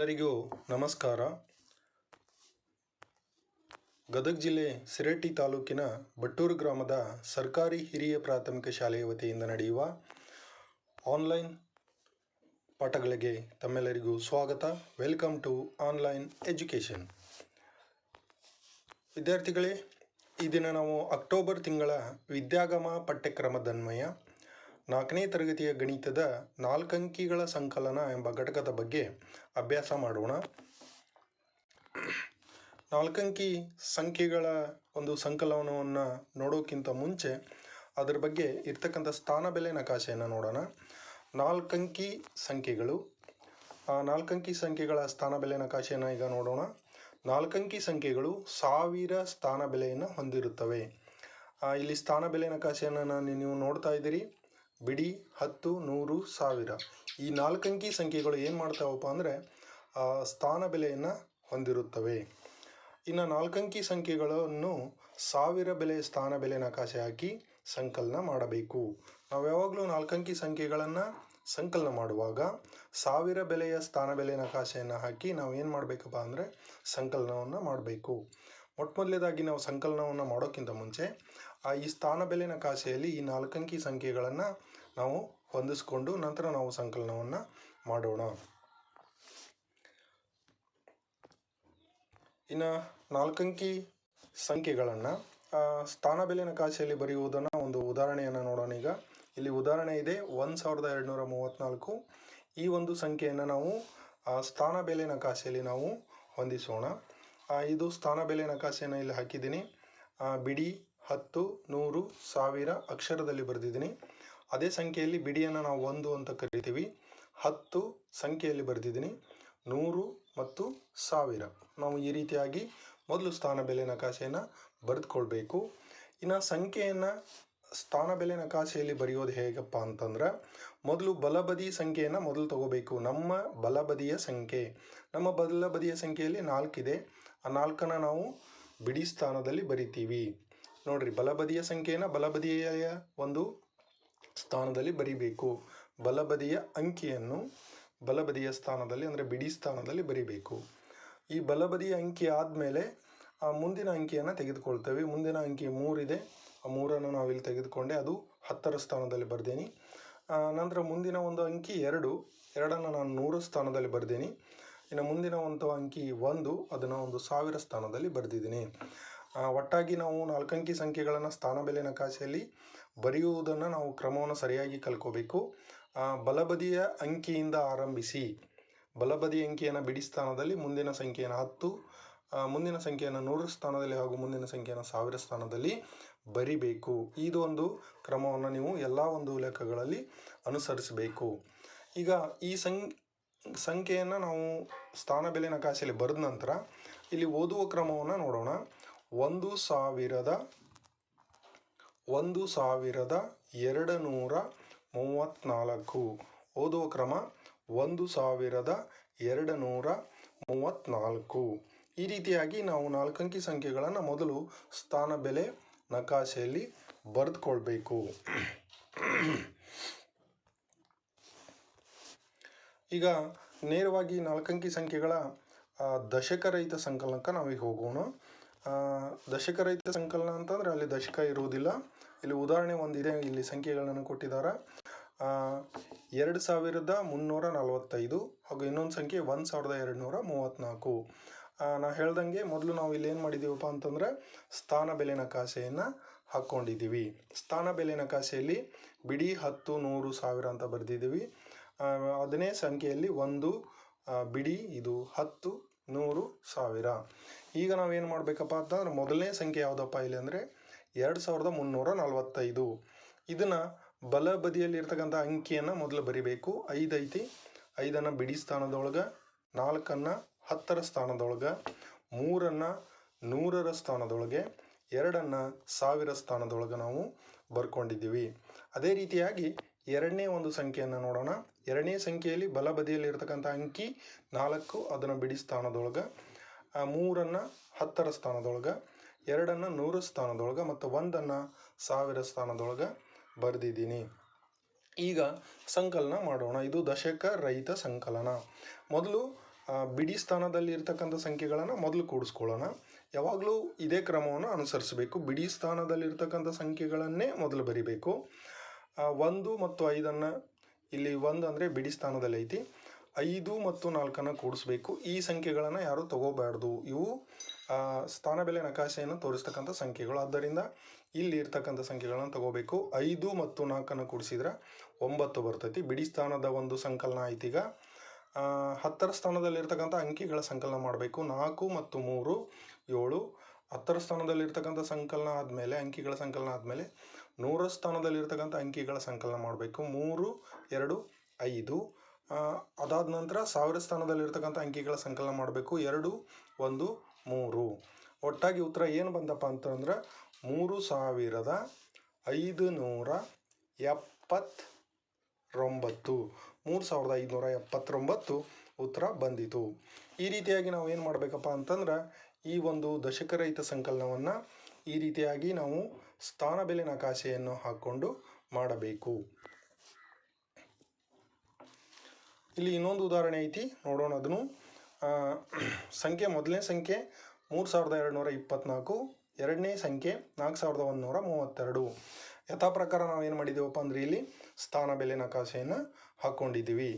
ಎಲ್ಲರಿಗೂ ನಮಸ್ಕಾರ. ಗದಗ ಜಿಲ್ಲೆ ಸಿರಟ್ಟಿ ತಾಲೂಕಿನ ಬಟ್ಟೂರು ಗ್ರಾಮದ ಸರ್ಕಾರಿ ಹಿರಿಯ ಪ್ರಾಥಮಿಕ ಶಾಲೆಯ ವತಿಯಿಂದ ನಡೆಯುವ ಆನ್ಲೈನ್ ಪಾಠಗಳಿಗೆ ತಮ್ಮೆಲ್ಲರಿಗೂ ಸ್ವಾಗತ. Welcome to online education. ವಿದ್ಯಾರ್ಥಿಗಳೇ, ಈ ದಿನ ನಾವು ಅಕ್ಟೋಬರ್ ತಿಂಗಳ ವಿದ್ಯಾಗಮ ಪಠ್ಯಕ್ರಮದನ್ವಯ ನಾಲ್ಕನೇ ತರಗತಿಯ ಗಣಿತದ ನಾಲ್ಕಂಕಿಗಳ ಸಂಕಲನ ಎಂಬ ಘಟಕದ ಬಗ್ಗೆ ಅಭ್ಯಾಸ ಮಾಡೋಣ. ನಾಲ್ಕಂಕಿ ಸಂಖ್ಯೆಗಳ ಒಂದು ಸಂಕಲನವನ್ನು ನೋಡೋಕ್ಕಿಂತ ಮುಂಚೆ ಅದರ ಬಗ್ಗೆ ಇರ್ತಕ್ಕಂಥ ಸ್ಥಾನ ಬೆಲೆ ನಕಾಶೆಯನ್ನು ನೋಡೋಣ. ನಾಲ್ಕಂಕಿ ಸಂಖ್ಯೆಗಳು. ಆ ನಾಲ್ಕಂಕಿ ಸಂಖ್ಯೆಗಳ ಸ್ಥಾನ ಬೆಲೆ ನಕಾಶೆಯನ್ನು ಈಗ ನೋಡೋಣ. ನಾಲ್ಕಂಕಿ ಸಂಖ್ಯೆಗಳು ಸಾವಿರ ಸ್ಥಾನ ಬೆಲೆಯನ್ನು ಹೊಂದಿರುತ್ತವೆ. ಇಲ್ಲಿ ಸ್ಥಾನ ಬೆಲೆ ನಕಾಶೆಯನ್ನು ನಾನು ನೀವು ನೋಡ್ತಾ ಇದ್ದೀರಿ. ಬಿಡಿ, ಹತ್ತು, ನೂರು, ಸಾವಿರ. ಈ ನಾಲ್ಕಂಕಿ ಸಂಖ್ಯೆಗಳು ಏನು ಮಾಡ್ತಾವಪ್ಪ ಅಂದರೆ ಸ್ಥಾನ ಬೆಲೆಯನ್ನು ಹೊಂದಿರುತ್ತವೆ. ಇನ್ನು ನಾಲ್ಕಂಕಿ ಸಂಖ್ಯೆಗಳನ್ನು ಸಾವಿರ ಬೆಲೆ, ಸ್ಥಾನ ಬೆಲೆ ನಕಾಶೆ ಹಾಕಿ ಸಂಕಲನ ಮಾಡಬೇಕು. ನಾವು ಯಾವಾಗಲೂ ನಾಲ್ಕಂಕಿ ಸಂಖ್ಯೆಗಳನ್ನು ಸಂಕಲನ ಮಾಡುವಾಗ ಸಾವಿರ ಬೆಲೆಯ ಸ್ಥಾನ ಬೆಲೆ ನಕಾಶೆಯನ್ನು ಹಾಕಿ ನಾವು ಏನು ಮಾಡಬೇಕಪ್ಪ ಅಂದರೆ ಸಂಕಲನವನ್ನು ಮಾಡಬೇಕು. ಮೊಟ್ಟ ಮೊದಲೇದಾಗಿ ನಾವು ಸಂಕಲನವನ್ನು ಮಾಡೋಕ್ಕಿಂತ ಮುಂಚೆ ಈ ಸ್ಥಾನ ಬೆಲೆ ನಕಾಶೆಯಲ್ಲಿ ಈ ನಾಲ್ಕಂಕಿ ಸಂಖ್ಯೆಗಳನ್ನು ನಾವು ಹೊಂದಿಸ್ಕೊಂಡು ನಂತರ ನಾವು ಸಂಕಲನವನ್ನು ಮಾಡೋಣ. ಇನ್ನು ನಾಲ್ಕಂಕಿ ಸಂಖ್ಯೆಗಳನ್ನು ಸ್ಥಾನ ಬೆಲೆನ ನಕಾಶೆಯಲ್ಲಿ ಬರೆಯುವುದನ್ನು ಒಂದು ಉದಾಹರಣೆಯನ್ನು ನೋಡೋಣ ಈಗ. ಇಲ್ಲಿ ಉದಾಹರಣೆ ಇದೆ, ಒಂದು ಸಾವಿರದ ಎರಡುನೂರ ಮೂವತ್ತ್ನಾಲ್ಕು ಈ ಒಂದು ಸಂಖ್ಯೆಯನ್ನು ನಾವು ಸ್ಥಾನ ಬೆಲೆ ನಕಾಶೆಯಲ್ಲಿ ನಾವು ಹೊಂದಿಸೋಣ. ಇದು ಸ್ಥಾನ ಬೆಲೆ ನಕಾಶೆಯನ್ನು ಇಲ್ಲಿ ಹಾಕಿದ್ದೀನಿ. ಬಿಡಿ ಹತ್ತು ನೂರು ಸಾವಿರ ಅಕ್ಷರದಲ್ಲಿ ಬರೆದಿದ್ದೀನಿ. ಅದೇ ಸಂಖ್ಯೆಯಲ್ಲಿ ಬಿಡಿಯನ್ನು ನಾವು ಒಂದು ಅಂತ ಕರಿತೀವಿ. ಹತ್ತು ಸಂಖ್ಯೆಯಲ್ಲಿ ಬರೆದಿದ್ದೀನಿ. ನೂರು ಮತ್ತು ಸಾವಿರ. ನಾವು ಈ ರೀತಿಯಾಗಿ ಮೊದಲು ಸ್ಥಾನ ಬೆಲೆ ನಕಾಶೆಯನ್ನು ಬರೆದುಕೊಳ್ಬೇಕು. ಇನ್ನು ಸಂಖ್ಯೆಯನ್ನು ಸ್ಥಾನ ಬೆಲೆ ನಕಾಶೆಯಲ್ಲಿ ಬರೆಯೋದು ಹೇಗಪ್ಪ ಅಂತಂದ್ರೆ, ಮೊದಲು ಬಲಬದಿ ಸಂಖ್ಯೆಯನ್ನು ಮೊದಲು ತಗೋಬೇಕು. ನಮ್ಮ ಬಲಬದಿಯ ಸಂಖ್ಯೆ. ನಮ್ಮ ಬಲಬದಿಯ ಸಂಖ್ಯೆಯಲ್ಲಿ ನಾಲ್ಕಿದೆ. ಆ ನಾಲ್ಕನ್ನು ನಾವು ಬಿಡಿ ಸ್ಥಾನದಲ್ಲಿ ಬರಿತೀವಿ. ನೋಡ್ರಿ, ಬಲಬದಿಯ ಸಂಖ್ಯೆಯನ್ನು ಬಲಬದಿಯ ಒಂದು ಸ್ಥಾನದಲ್ಲಿ ಬರಿಬೇಕು. ಬಲಬದಿಯ ಅಂಕಿಯನ್ನು ಬಲಬದಿಯ ಸ್ಥಾನದಲ್ಲಿ ಅಂದರೆ ಬಿಡಿ ಸ್ಥಾನದಲ್ಲಿ ಬರಿಬೇಕು. ಈ ಬಲಬದಿಯ ಅಂಕಿ ಆದಮೇಲೆ ಆ ಮುಂದಿನ ಅಂಕಿಯನ್ನು ತೆಗೆದುಕೊಳ್ತೇವೆ. ಮುಂದಿನ ಅಂಕಿ ಮೂರಿದೆ. ಆ ಮೂರನ್ನು ನಾವಿಲ್ಲಿ ತೆಗೆದುಕೊಂಡೆ. ಅದು ಹತ್ತರ ಸ್ಥಾನದಲ್ಲಿ ಬರ್ದೇನಿ. ನಂತರ ಮುಂದಿನ ಒಂದು ಅಂಕಿ ಎರಡು. ಎರಡನ್ನು ನಾನು ನೂರು ಸ್ಥಾನದಲ್ಲಿ ಬರ್ದೇನಿ. ಇನ್ನು ಮುಂದಿನ ಒಂದು ಅಂಕಿ ಒಂದು, ಅದನ್ನು ಒಂದು ಸಾವಿರ ಸ್ಥಾನದಲ್ಲಿ ಬರೆದಿದ್ದೀನಿ. ಒಟ್ಟಾಗಿ ನಾವು ನಾಲ್ಕಂಕಿ ಸಂಖ್ಯೆಗಳನ್ನು ಸ್ಥಾನ ಬೆಲೆ ನಕಾಶೆಯಲ್ಲಿ ಬರೆಯುವುದನ್ನು ನಾವು ಕ್ರಮವನ್ನು ಸರಿಯಾಗಿ ಕಲ್ಕೋಬೇಕು ಬಲಬದಿಯ ಅಂಕಿಯಿಂದ ಆರಂಭಿಸಿ. ಬಲಬದಿ ಅಂಕಿಯನ್ನು ಬಿಡಿ ಸ್ಥಾನದಲ್ಲಿ, ಮುಂದಿನ ಸಂಖ್ಯೆಯನ್ನು ಹತ್ತು ಮುಂದಿನ ಸಂಖ್ಯೆಯನ್ನು ನೂರು ಸ್ಥಾನದಲ್ಲಿ ಹಾಗೂ ಮುಂದಿನ ಸಂಖ್ಯೆಯನ್ನು ಸಾವಿರ ಸ್ಥಾನದಲ್ಲಿ ಬರಿಬೇಕು. ಇದೊಂದು ಕ್ರಮವನ್ನು ನೀವು ಎಲ್ಲ ಒಂದು ಲೆಕ್ಕಗಳಲ್ಲಿ ಅನುಸರಿಸಬೇಕು. ಈಗ ಈ ಸಂ, ಸಂಖ್ಯೆಯನ್ನು ನಾವು ಸ್ಥಾನ ಬೆಲೆ ನಕಾಶೆಯಲ್ಲಿ ಬರೆದ ನಂತರ ಇಲ್ಲಿ ಓದುವ ಕ್ರಮವನ್ನು ನೋಡೋಣ. ಒಂದು ಸಾವಿರದ ಒಂದು ಸಾವಿರದ ಎರಡು ನೂರ ಮೂವತ್ತ್ನಾಲ್ಕು. ಓದುವ ಕ್ರಮ, ಒಂದು ಸಾವಿರದ ಎರಡು ನೂರ ಮೂವತ್ತ್ನಾಲ್ಕು. ಈ ರೀತಿಯಾಗಿ ನಾವು ನಾಲ್ಕಂಕಿ ಸಂಖ್ಯೆಗಳನ್ನು ಮೊದಲು ಸ್ಥಾನ ಬೆಲೆ, ನಕಾಶೆಯಲ್ಲಿ ಬರೆದುಕೊಳ್ಬೇಕು. ಈಗ ನೇರವಾಗಿ ನಾಲ್ಕಂಕಿ ಸಂಖ್ಯೆಗಳ ದಶಕ ದಶಕರಹಿತ ಸಂಕಲನಕ್ಕೆ ನಾವೀಗ ಹೋಗೋಣ. ಆ, ದಶಕರಹಿತ ಸಂಕಲನ ಅಂತಂದರೆ ಅಲ್ಲಿ ದಶಕ ಇರುವುದಿಲ್ಲ. ಇಲ್ಲಿ ಉದಾಹರಣೆ ಒಂದಿದೆ ಇಲ್ಲಿ ಸಂಖ್ಯೆಗಳನ್ನು ಕೊಟ್ಟಿದ್ದಾರೆ. ಎರಡು ಸಾವಿರದ ಮುನ್ನೂರ ನಲವತ್ತೈದು ಹಾಗೂ ಇನ್ನೊಂದು ಸಂಖ್ಯೆ ಒಂದು ಸಾವಿರದ ಎರಡು ನೂರ ಮೂವತ್ತ್ನಾಲ್ಕು ನಾ ಹೇಳ್ದಂಗೆ ಮೊದಲು ನಾವು ಇಲ್ಲಿ ಏನು ಮಾಡಿದ್ದೀವಪ್ಪ ಅಂತಂದರೆ ಸ್ಥಾನ ಬೆಲೆ ಕಾಸೆಯನ್ನು ಹಾಕ್ಕೊಂಡಿದ್ದೀವಿ. ಸ್ಥಾನ ಬೆಲೆ ನಕಾಸೆಯಲ್ಲಿ ಬಿಡಿ ಹತ್ತು ನೂರು ಸಾವಿರ ಅಂತ ಬರೆದಿದ್ದೀವಿ. ಅದನ್ನೇ ಸಂಖ್ಯೆಯಲ್ಲಿ ಒಂದು ಬಿಡಿ ಇದು ಹತ್ತು ನೂರು ಸಾವಿರ. ಈಗ ನಾವೇನು ಮಾಡಬೇಕಪ್ಪ ಅಂತಂದ್ರೆ ಮೊದಲನೇ ಸಂಖ್ಯೆ ಯಾವುದಪ್ಪ ಇಲ್ಲಿ ಅಂದರೆ ಎರಡು ಸಾವಿರದ ಮುನ್ನೂರ ನಲವತ್ತೈದು. ಇದನ್ನು ಬಲ ಬದಿಯಲ್ಲಿರ್ತಕ್ಕಂಥ ಅಂಕಿಯನ್ನು ಮೊದಲು ಬರಿಬೇಕು. ಐದು ಐತಿ. ಐದನ್ನು ಬಿಡಿ ಸ್ಥಾನದೊಳಗೆ, ನಾಲ್ಕನ್ನು ಹತ್ತರ ಸ್ಥಾನದೊಳಗೆ, ಮೂರನ್ನು ನೂರರ ಸ್ಥಾನದೊಳಗೆ, ಎರಡನ್ನು ಸಾವಿರ ಸ್ಥಾನದೊಳಗೆ ನಾವು ಬರ್ಕೊಂಡಿದ್ದೀವಿ. ಅದೇ ರೀತಿಯಾಗಿ ಎರಡನೇ ಒಂದು ಸಂಖ್ಯೆಯನ್ನು ನೋಡೋಣ. ಎರಡನೇ ಸಂಖ್ಯೆಯಲ್ಲಿ ಬಲ ಬದಿಯಲ್ಲಿರ್ತಕ್ಕಂಥ ಅಂಕಿ ನಾಲ್ಕು, ಅದನ್ನು ಬಿಡಿ ಸ್ಥಾನದೊಳಗೆ. ಮೂರನ್ನು ಹತ್ತರ ಸ್ಥಾನದೊಳಗೆ, ಎರಡನ್ನು ನೂರು ಸ್ಥಾನದೊಳಗೆ ಮತ್ತು ಒಂದನ್ನು ಸಾವಿರ ಸ್ಥಾನದೊಳಗೆ ಬರೆದಿದ್ದೀನಿ. ಈಗ ಸಂಕಲನ ಮಾಡೋಣ. ಇದು ದಶಕ ರಹಿತ ಸಂಕಲನ. ಮೊದಲು ಬಿಡಿ ಸ್ಥಾನದಲ್ಲಿ ಇರ್ತಕ್ಕಂಥ ಸಂಖ್ಯೆಗಳನ್ನು ಮೊದಲು ಕೂಡಿಸ್ಕೊಳ್ಳೋಣ. ಯಾವಾಗಲೂ ಇದೇ ಕ್ರಮವನ್ನು ಅನುಸರಿಸಬೇಕು. ಬಿಡಿ ಸ್ಥಾನದಲ್ಲಿರ್ತಕ್ಕಂಥ ಸಂಖ್ಯೆಗಳನ್ನೇ ಮೊದಲು ಬರಿಬೇಕು. ಒಂದು ಮತ್ತು ಐದನ್ನು ಇಲ್ಲಿ ಒಂದು ಅಂದರೆ ಬಿಡಿ ಸ್ಥಾನದಲ್ಲಿ ಐತಿ. ಐದು ಮತ್ತು ನಾಲ್ಕನ್ನು ಕೂಡಿಸ್ಬೇಕು. ಈ ಸಂಖ್ಯೆಗಳನ್ನು ಯಾರು ತಗೋಬಾರ್ದು. ಇವು ಸ್ಥಾನ ಬೆಲೆ ನಕಾಶೆಯನ್ನು ತೋರಿಸ್ತಕ್ಕಂಥ ಸಂಖ್ಯೆಗಳು. ಆದ್ದರಿಂದ ಇಲ್ಲಿ ಇರ್ತಕ್ಕಂಥ ಸಂಖ್ಯೆಗಳನ್ನು ತಗೋಬೇಕು. ಐದು ಮತ್ತು ನಾಲ್ಕನ್ನು ಕೂಡಿಸಿದ್ರೆ ಒಂಬತ್ತು ಬರ್ತೈತಿ. ಬಿಡಿ ಸ್ಥಾನದ ಒಂದು ಸಂಕಲನ ಐತೀಗ ಹತ್ತರ ಸ್ಥಾನದಲ್ಲಿರ್ತಕ್ಕಂಥ ಅಂಕಿಗಳ ಸಂಕಲನ ಮಾಡಬೇಕು. ನಾಲ್ಕು ಮತ್ತು ಮೂರು, ಏಳು. ಹತ್ತರ ಸ್ಥಾನದಲ್ಲಿರ್ತಕ್ಕಂಥ ಸಂಕಲನ ಆದಮೇಲೆ, ಅಂಕಿಗಳ ಸಂಕಲನ ಆದಮೇಲೆ ನೂರ ಸ್ಥಾನದಲ್ಲಿರ್ತಕ್ಕಂಥ ಅಂಕಿಗಳ ಸಂಕಲನ ಮಾಡಬೇಕು. ಮೂರು, ಎರಡು, ಐದು. ಅದಾದ ನಂತರ ಸಾವಿರ ಸ್ಥಾನದಲ್ಲಿರ್ತಕ್ಕಂಥ ಅಂಕಿಗಳ ಸಂಕಲನ ಮಾಡಬೇಕು. ಎರಡು, ಒಂದು, ಮೂರು. ಒಟ್ಟಾಗಿ ಉತ್ತರ ಏನು ಬಂದಪ್ಪ ಅಂತಂದ್ರೆ ಮೂರು ಸಾವಿರದ ಐದು ನೂರ ಎಪ್ಪತ್ತೊಂಬತ್ತು. ಮೂರು ಸಾವಿರದ ಐದುನೂರ ಎಪ್ಪತ್ತೊಂಬತ್ತು ಉತ್ತರ ಬಂದಿತು. ಈ ರೀತಿಯಾಗಿ ನಾವು ಏನು ಮಾಡಬೇಕಪ್ಪ ಅಂತಂದ್ರೆ ಈ ಒಂದು ದಶಕರಹಿತ ಸಂಕಲನವನ್ನು ಈ ರೀತಿಯಾಗಿ ನಾವು ಸ್ಥಾನ ಬೆಲೆ ನಕಾಶೆಯನ್ನು ಹಾಕ್ಕೊಂಡು ಮಾಡಬೇಕು. ಇಲ್ಲಿ ಇನ್ನೊಂದು ಉದಾಹರಣೆ ಐತಿ, ನೋಡೋಣ ಅದನ್ನು. ಸಂಖ್ಯೆ ಮೊದಲನೇ ಸಂಖ್ಯೆ ಮೂರು ಸಾವಿರದ ಎರಡುನೂರ ಇಪ್ಪತ್ತ್ನಾಲ್ಕು ಎರಡನೇ ಸಂಖ್ಯೆ ನಾಲ್ಕು ಸಾವಿರದ ಒಂದುನೂರ ಮೂವತ್ತೆರಡು. ಯಥಾ ಪ್ರಕಾರ ನಾವು ಏನು ಮಾಡಿದ್ದೀವಪ್ಪ ಅಂದ್ರೆ ಇಲ್ಲಿ ಸ್ಥಾನ ಬೆಲೆ ನಕಾಶೆಯನ್ನು ಹಾಕ್ಕೊಂಡಿದ್ದೀವಿ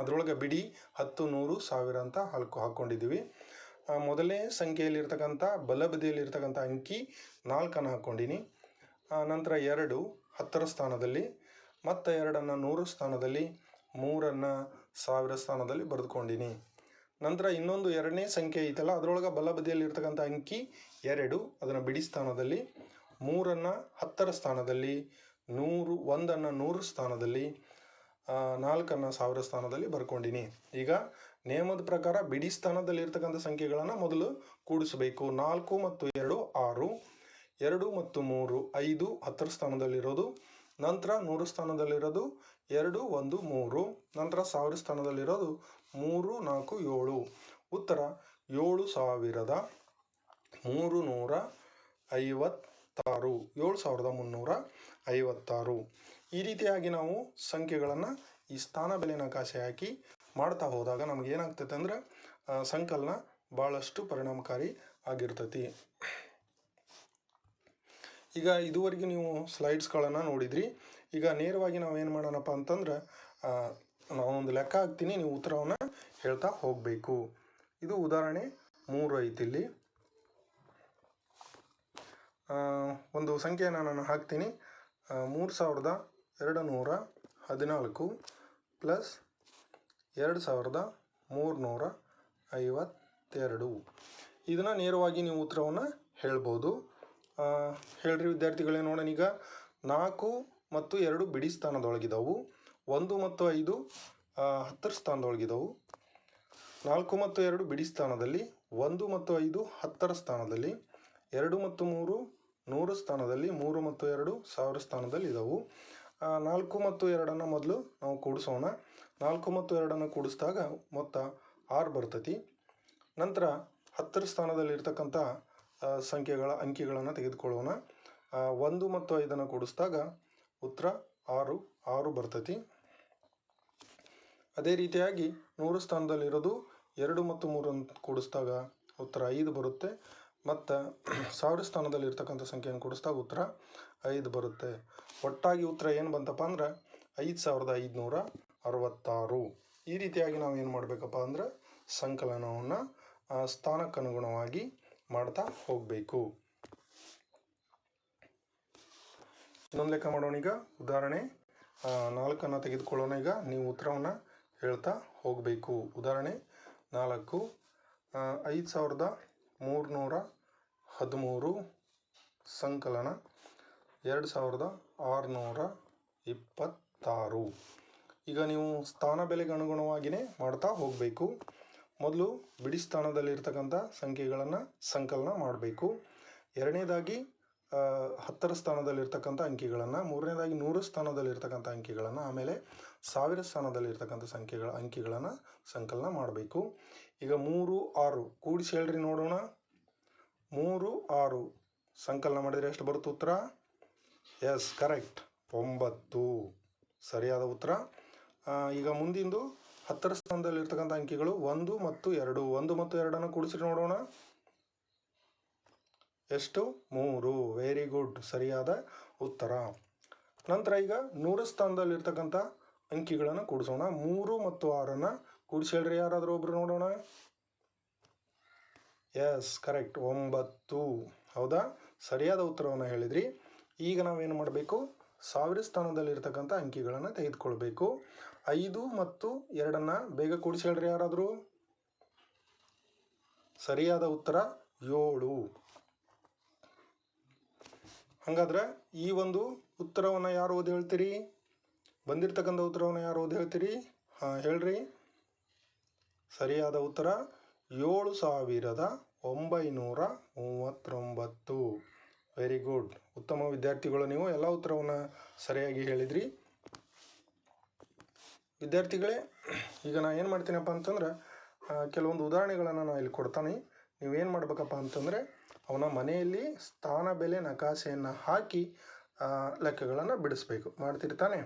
ಅದರೊಳಗೆ ಬಿಡಿ ಹತ್ತು, ನೂರು, ಸಾವಿರ ಅಂತ ಹಾಕೊ ಹಾಕ್ಕೊಂಡಿದ್ದೀವಿ ಮೊದಲನೇ ಸಂಖ್ಯೆಯಲ್ಲಿರ್ತಕ್ಕಂಥ ಬಲಬದಿಯಲ್ಲಿರ್ತಕ್ಕಂಥ ಅಂಕಿ ನಾಲ್ಕನ್ನು ಹಾಕ್ಕೊಂಡಿನಿ. ನಂತರ ಎರಡು, ಹತ್ತರ ಸ್ಥಾನದಲ್ಲಿ, ಮತ್ತು ಎರಡನ್ನು ನೂರು ಸ್ಥಾನದಲ್ಲಿ, ಮೂರನ್ನು ಸಾವಿರ ಸ್ಥಾನದಲ್ಲಿ ಬರೆದುಕೊಂಡಿನಿ. ನಂತರ ಇನ್ನೊಂದು ಎರಡನೇ ಸಂಖ್ಯೆ ಐತಲ್ಲ, ಅದರೊಳಗೆ ಬಲಬದಿಯಲ್ಲಿ ಇರ್ತಕ್ಕಂಥ ಅಂಕಿ ಎರಡು, ಅದನ್ನು ಬಿಡಿ ಸ್ಥಾನದಲ್ಲಿ, ಮೂರನ್ನು ಹತ್ತರ ಸ್ಥಾನದಲ್ಲಿ, ನೂರು, ಒಂದನ್ನು ನೂರು ಸ್ಥಾನದಲ್ಲಿ ನಾಲ್ಕನ್ನು ಸಾವಿರ ಸ್ಥಾನದಲ್ಲಿ ಬರ್ಕೊಂಡಿನಿ. ಈಗ ನಿಯಮದ ಪ್ರಕಾರ ಬಿಡಿ ಸ್ಥಾನದಲ್ಲಿ ಇರ್ತಕ್ಕಂಥ ಸಂಖ್ಯೆಗಳನ್ನು ಮೊದಲು ಕೂಡಿಸಬೇಕು. ನಾಲ್ಕು ಮತ್ತು ಎರಡು, ಆರು. ಎರಡು ಮತ್ತು ಮೂರು, ಐದು. ಹತ್ತರ ಸ್ಥಾನದಲ್ಲಿರೋದು. ನಂತರ ನೂರು ಸ್ಥಾನದಲ್ಲಿರೋದು. ಎರಡು, ಒಂದು, ಮೂರು. ನಂತರ ಸಾವಿರ ಸ್ಥಾನದಲ್ಲಿರೋದು. ಮೂರು, ನಾಲ್ಕು, ಏಳು. ಉತ್ತರ, ಏಳು ಸಾವಿರದ ಮೂರು ನೂರ ಐವತ್ತಾರು. ಏಳು ಸಾವಿರದ ಮುನ್ನೂರ ಐವತ್ತಾರು. ಈ ರೀತಿಯಾಗಿ ನಾವು ಸಂಖ್ಯೆಗಳನ್ನು ಈ ಸ್ಥಾನ ಬೆಲೆ ನಕಾಶೆ ಹಾಕಿ ಮಾಡ್ತಾ ಹೋದಾಗ ನಮ್ಗೆ ಏನಾಗ್ತೈತೆ ಅಂದ್ರೆ ಸಂಕಲನ ಭಾಳಷ್ಟು ಪರಿಣಾಮಕಾರಿ ಆಗಿರ್ತೈತಿ. ಈಗ ಇದುವರೆಗೆ ನೀವು ಸ್ಲೈಡ್ಸ್ಗಳನ್ನು ನೋಡಿದ್ರಿ. ಈಗ ನೇರವಾಗಿ ನಾವು ಏನು ಮಾಡೋಣಪ್ಪ ಅಂತಂದ್ರೆ ನಾವೊಂದು ಲೆಕ್ಕ ಹಾಕ್ತೀನಿ, ನೀವು ಉತ್ತರವನ್ನು ಹೇಳ್ತಾ ಹೋಗಬೇಕು. ಇದು ಉದಾಹರಣೆ ಮೂರು ಐತಿ ಇಲ್ಲಿ. ಒಂದು ಸಂಖ್ಯೆಯನ್ನು ನಾನು ಹಾಕ್ತೀನಿ. ಮೂರು ಸಾವಿರದ ಎರಡು ನೂರ ಹದಿನಾಲ್ಕು ಪ್ಲಸ್ ಎರಡು ಸಾವಿರದ ಮೂರುನೂರ ಐವತ್ತೆರಡು. ಇದನ್ನು ನೇರವಾಗಿ ನೀವು ಉತ್ತರವನ್ನು ಹೇಳ್ಬೋದು. ಹೇಳ್ರಿ ವಿದ್ಯಾರ್ಥಿಗಳೇ ನೋಡೋಣ ಈಗ. ನಾಲ್ಕು ಮತ್ತು ಎರಡು ಬಿಡಿ ಸ್ಥಾನದೊಳಗಿದಾವು. ಒಂದು ಮತ್ತು ಐದು ಹತ್ತರ ಸ್ಥಾನದೊಳಗಿದವು. ನಾಲ್ಕು ಮತ್ತು ಎರಡು ಬಿಡಿ ಸ್ಥಾನದಲ್ಲಿ ಒಂದು ಮತ್ತು ಐದು ಹತ್ತರ ಸ್ಥಾನದಲ್ಲಿ ಎರಡು ಮತ್ತು ಮೂರು ನೂರು ಸ್ಥಾನದಲ್ಲಿ ಮೂರು ಮತ್ತು ಎರಡು ಸಾವಿರ ಸ್ಥಾನದಲ್ಲಿ ಇದಾವು. ಆ, ನಾಲ್ಕು ಮತ್ತು ಎರಡನ್ನು ಮೊದಲು ನಾವು ಕೂಡಿಸೋಣ. ನಾಲ್ಕು ಮತ್ತು ಎರಡನ್ನು ಕೂಡಿಸಿದಾಗ ಮೊತ್ತ ಆರು ಬರ್ತತಿ. ನಂತರ ಹತ್ತರ ಸ್ಥಾನದಲ್ಲಿ ಇರ್ತಕ್ಕಂಥ ಸಂಖ್ಯೆಗಳ ಅಂಕಿಗಳನ್ನು ತೆಗೆದುಕೊಳ್ಳೋಣ. ಒಂದು ಮತ್ತು ಐದನ್ನು ಕೂಡಿಸಿದಾಗ ಉತ್ತರ ಆರು ಆರು ಬರ್ತತಿ. ಅದೇ ರೀತಿಯಾಗಿ ನೂರು ಸ್ಥಾನದಲ್ಲಿರೋದು ಎರಡು ಮತ್ತು ಮೂರನ್ನು ಕೂಡಿಸಿದಾಗ ಉತ್ತರ ಐದು ಬರುತ್ತೆ. ಮತ್ತು ಸಾವಿರ ಸ್ಥಾನದಲ್ಲಿ ಇರ್ತಕ್ಕಂಥ ಸಂಖ್ಯೆಯನ್ನು ಕೂಡಿಸಿದಾಗ ಉತ್ತರ ಐದು ಬರುತ್ತೆ. ಒಟ್ಟಾಗಿ ಉತ್ತರ ಏನು ಬಂತಪ್ಪ ಅಂದ್ರೆ ಐದು ಸಾವಿರದ ಐದುನೂರ ಅರವತ್ತು. ರೀತಿಯಾಗಿ ನಾವು ಏನು ಮಾಡಬೇಕಪ್ಪ ಅಂದ್ರೆ ಸಂಕಲನವನ್ನು ಸ್ಥಾನಕ್ಕನುಗುಣವಾಗಿ ಮಾಡ್ತಾ ಹೋಗಬೇಕು. ಇನ್ನೊಂದು ಲೆಕ್ಕ ಮಾಡೋಣ ಈಗ. ಉದಾಹರಣೆ ನಾಲ್ಕನ್ನು ತೆಗೆದುಕೊಳ್ಳೋಣ ಈಗ. ನೀವು ಉತ್ತರವನ್ನು ಹೇಳ್ತಾ ಹೋಗಬೇಕು. ಉದಾಹರಣೆ, ನಾಲ್ಕು ಐದು ಸಾವಿರದ ಮೂರುನೂರ ಹದಿಮೂರು ಸಂಕಲನ, ಎರಡು ಸಾವಿರದ ಆರುನೂರ ಇಪ್ಪತ್ತಾರು. ಈಗ ನೀವು ಸ್ಥಾನ ಬೆಲೆಗೆ ಅನುಗುಣವಾಗಿಯೇ ಮಾಡ್ತಾ ಹೋಗಬೇಕು. ಮೊದಲು ಬಿಡಿ ಸ್ಥಾನದಲ್ಲಿರ್ತಕ್ಕಂಥ ಸಂಖ್ಯೆಗಳನ್ನು ಸಂಕಲನ ಮಾಡಬೇಕು. ಎರಡನೇದಾಗಿ ಹತ್ತರ ಸ್ಥಾನದಲ್ಲಿರ್ತಕ್ಕಂಥ ಅಂಕಿಗಳನ್ನು, ಮೂರನೇದಾಗಿ ನೂರು ಸ್ಥಾನದಲ್ಲಿರ್ತಕ್ಕಂಥ ಅಂಕಿಗಳನ್ನು, ಆಮೇಲೆ ಸಾವಿರ ಸ್ಥಾನದಲ್ಲಿರ್ತಕ್ಕಂಥ ಸಂಖ್ಯೆಗಳ ಅಂಕಿಗಳನ್ನು ಸಂಕಲನ ಮಾಡಬೇಕು. ಈಗ ಮೂರು, ಆರು ಕೂಡಿಸಿ ಹೇಳ್ರಿ ನೋಡೋಣ. ಮೂರು, ಆರು ಸಂಕಲನ ಮಾಡಿದರೆ ಎಷ್ಟು ಬರುತ್ತೆ ಉತ್ತರ? Yes, correct. ಒಂಬತ್ತು. ಸರಿಯಾದ ಉತ್ತರ? ಈಗ ಮುಂದಿಂದು ಹತ್ತರ ಸ್ಥಾನದಲ್ಲಿರ್ತಕ್ಕಂಥ ಅಂಕಿಗಳು ಒಂದು ಮತ್ತು ಎರಡು. ಒಂದು ಮತ್ತು ಎರಡನ್ನು ಕೂಡಿಸಿ ನೋಡೋಣ. ಎಷ್ಟು? ಮೂರು. ವೆರಿ ಗುಡ್ ಸರಿಯಾದ ಉತ್ತರ. ನಂತರ ಈಗ ನೂರ ಸ್ಥಾನದಲ್ಲಿರ್ತಕ್ಕಂಥ ಅಂಕಿಗಳನ್ನು ಕೂಡಿಸೋಣ. ಮೂರು ಮತ್ತು ಆರನ್ನು ಕೂಡಿಸಿ ಹೇಳ್ರಿ ಯಾರಾದರೂ ಒಬ್ರು ನೋಡೋಣ. ಎಸ್ ಕರೆಕ್ಟ್ ಒಂಬತ್ತು. ಹೌದಾ? ಸರಿಯಾದ ಉತ್ತರವನ್ನು ಹೇಳಿದ್ರಿ. ಈಗ ನಾವೇನು ಮಾಡಬೇಕು? ಸಾವಿರ ಸ್ಥಾನದಲ್ಲಿರ್ತಕ್ಕಂಥ ಅಂಕಿಗಳನ್ನು ತೆಗೆದುಕೊಳ್ಬೇಕು. ಐದು ಮತ್ತು ಎರಡನ್ನು ಬೇಗ ಕೂಡಿಸಿ ಹೇಳ್ರಿ ಯಾರಾದರೂ? ಸರಿಯಾದ ಉತ್ತರ, ಏಳು. ಹಾಗಾದ್ರೆ ಈ ಒಂದು ಉತ್ತರವನ್ನು ಯಾರು ಓದಿ ಹೇಳ್ತೀರಿ? ಬಂದಿರತಕ್ಕಂಥ ಉತ್ತರವನ್ನು ಯಾರು ಓದಿ ಹೇಳ್ತೀರಿ? ಹಾಂ, ಹೇಳ್ರಿ. ಸರಿಯಾದ ಉತ್ತರ, ಏಳು ಸಾವಿರದ ಒಂಬೈನೂರ ಮೂವತ್ತೊಂಬತ್ತು. ವೆರಿ ಗುಡ್ ಉತ್ತಮ ವಿದ್ಯಾರ್ಥಿಗಳು ನೀವು, ಎಲ್ಲ ಉತ್ತರವನ್ನು ಸರಿಯಾಗಿ ಹೇಳಿದ್ರಿ. ವಿದ್ಯಾರ್ಥಿಗಳೇ, ಈಗ ನಾನು ಏನು ಮಾಡ್ತೀನಪ್ಪ ಅಂತಂದ್ರೆ ಕೆಲವೊಂದು ಉದಾಹರಣೆಗಳನ್ನು ನಾನು ಇಲ್ಲಿ ಕೊಡ್ತಾನೆ. ನೀವೇನು ಮಾಡಬೇಕಪ್ಪ ಅಂತಂದರೆ, ಅವನ ಮನೆಯಲ್ಲಿ ಸ್ಥಾನ, ಬೆಲೆ, ನಕಾಸೆಯನ್ನು ಹಾಕಿ ಲೆಕ್ಕಗಳನ್ನು ಬಿಡಿಸ್ಬೇಕು. ಮಾಡ್ತಿರ್ತಾನೆ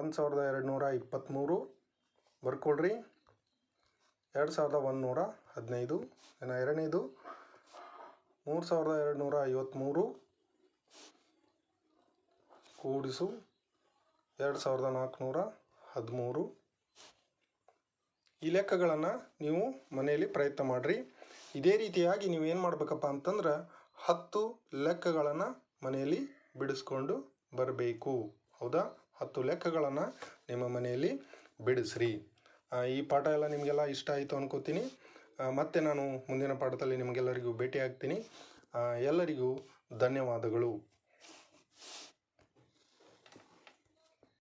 ಒಂದು ಸಾವಿರದ ಎರಡು ನೂರ ಇಪ್ಪತ್ತ್ಮೂರು ಬರ್ಕೊಳ್ರಿ. ಎರಡು ಸಾವಿರದ ಒಂದು ನೂರ ಹದಿನೈದು, ಇನ್ನು ಎರಡನೇದು ಮೂರು ಸಾವಿರದ ಎರಡು ನೂರ ಐವತ್ತ್ಮೂರು ಕೂಡಿಸು ಎರಡು ಸಾವಿರದ ನಾಲ್ಕುನೂರ ಹದಿಮೂರು. ಈ ಲೆಕ್ಕಗಳನ್ನು ನೀವು ಮನೆಯಲ್ಲಿ ಪ್ರಯತ್ನ ಮಾಡಿರಿ. ಇದೇ ರೀತಿಯಾಗಿ ನೀವು ಏನು ಮಾಡಬೇಕಪ್ಪ ಅಂತಂದ್ರೆ ಹತ್ತು ಲೆಕ್ಕಗಳನ್ನು ಮನೆಯಲ್ಲಿ ಬಿಡಿಸ್ಕೊಂಡು ಬರಬೇಕು. ಹೌದಾ? ಹತ್ತು ಲೆಕ್ಕಗಳನ್ನು ನಿಮ್ಮ ಮನೆಯಲ್ಲಿ ಬಿಡಿಸ್ರಿ. ಈ ಪಾಠ ಎಲ್ಲ ನಿಮಗೆಲ್ಲ ಇಷ್ಟ ಆಯಿತು ಅನ್ಕೋತೀನಿ. ಮತ್ತೆ ನಾನು ಮುಂದಿನ ಪಾಠದಲ್ಲಿ ನಿಮಗೆಲ್ಲರಿಗೂ ಭೇಟಿ ಆಗ್ತೀನಿ ಎಲ್ಲರಿಗೂ ಧನ್ಯವಾದಗಳು.